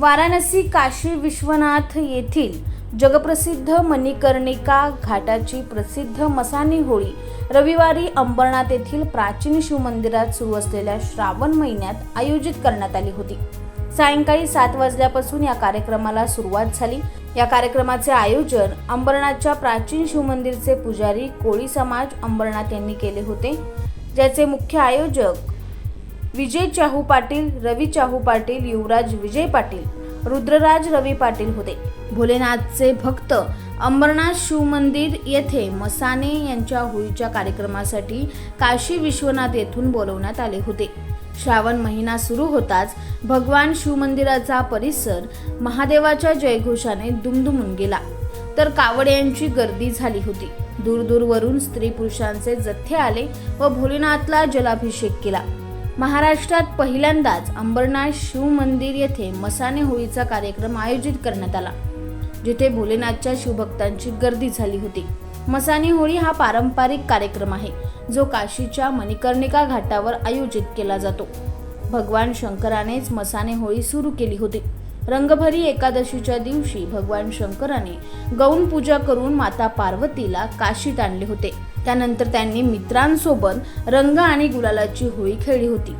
वाराणसी काशी विश्वनाथ येथील जगप्रसिद्ध मणिकर्णिका घाटाची प्रसिद्ध मसानी होळी रविवारी अंबरनाथ येथील प्राचीन शिवमंदिरात सुरू असलेल्या श्रावण महिन्यात आयोजित करण्यात आली होती. सायंकाळी सात वाजल्यापासून या कार्यक्रमाला सुरुवात झाली. या कार्यक्रमाचे आयोजन अंबरनाथच्या प्राचीन शिवमंदिरचे पुजारी कोळी समाज अंबरनाथ यांनी केले होते. ज्याचे मुख्य आयोजक विजय चाहू पाटील रवी चाहू पाटील युवराज विजय पाटील रुद्रराज रवी पाटील होते. भोलेनाथचे भक्त अंबरनाथ शिवमंदिर येथे मसाने यांच्या होळीच्या कार्यक्रमासाठी काशी विश्वनाथ येथून बोलवण्यात आले होते. श्रावण महिना सुरू होताच भगवान शिवमंदिराचा परिसर महादेवाच्या जयघोषाने दुमदुमून गेला. तर कावड यांची गर्दी झाली होती. दूरदूरवरून स्त्री पुरुषांचे जथ्थे आले व भोलेनाथला जलाभिषेक केला. महाराष्ट्रात पहिल्यांदाच अंबरनाथ शिव मंदिर येथे मसाने होळीचा कार्यक्रम आयोजित करण्यात आला जिथे भोलेनाथच्या शिवभक्तांची गर्दी झाली होती. मसानी होळी हा पारंपरिक कार्यक्रम आहे जो काशीच्या मणिकर्णिका घाटावर आयोजित केला जातो. भगवान शंकरानेच मसाने होळी सुरू केली होती. रंगभरी एकादशीच्या दिवशी भगवान शंकराने गौण पूजा करून माता पार्वतीला काशीत आणले होते. त्यानंतर त्यांनी मित्रांसोबत रंग आणि गुलालाची होळी खेळली होती.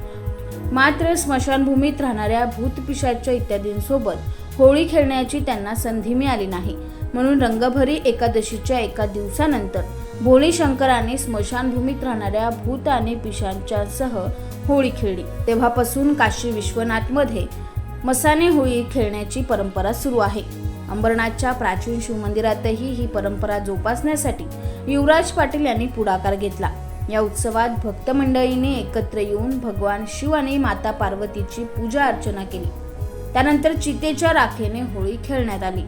मात्र स्मशानभूमीत राहणाऱ्या भूतपिशाच्या इत्यादींसोबत होळी खेळण्याची त्यांना संधी मिळाली नाही. म्हणून रंगभरी एकादशीच्या एका दिवसानंतर भोळी शंकराने स्मशानभूमीत राहणाऱ्या भूत आणि पिशांच्यासह होळी खेळली. तेव्हापासून काशी विश्वनाथमध्ये मसाने होळी खेळण्याची परंपरा सुरू आहे. अंबरनाथच्या प्राचीन शिवमंदिरातही ही परंपरा जोपासण्यासाठी युवराज पाटील यांनी पुढाकार घेतला. या उत्सवात भक्त मंडळीने एकत्र येऊन भगवान शिव आणि माता पार्वतीची पूजा अर्चना केली. त्यानंतर चितेच्या राखेने होळी खेळण्यात आली.